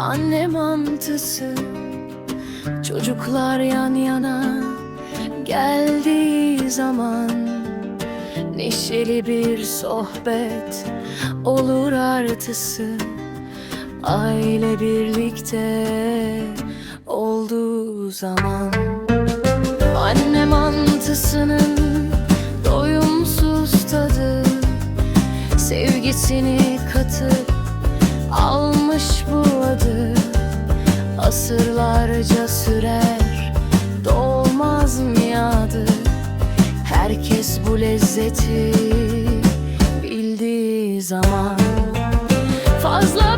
Anne mantısı. Çocuklar yan yana Geldiği zaman Neşeli bir sohbet Olur artısı. Aile birlikte Olduğu zaman Anne mantısının Doyumsuz tadı Sevgisini katıp Asırlarca sürer. Dolmaz miadı Herkes bu lezzeti bildiği zaman. Fazla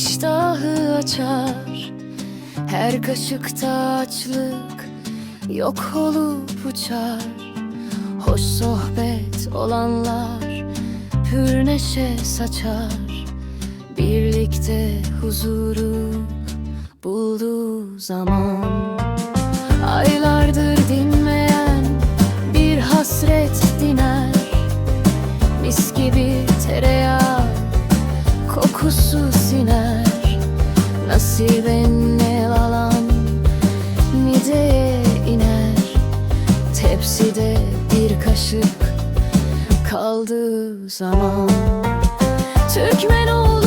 iştahı açar. Her kaşıkta açlık yok olup uçar. Hoş sohbet olanlar pür neşe saçar. Birlikte huzuru bulduğu zaman Aylardır El alan mideye iner. Tepside bir kaşık kaldığı zaman. Türkmen ol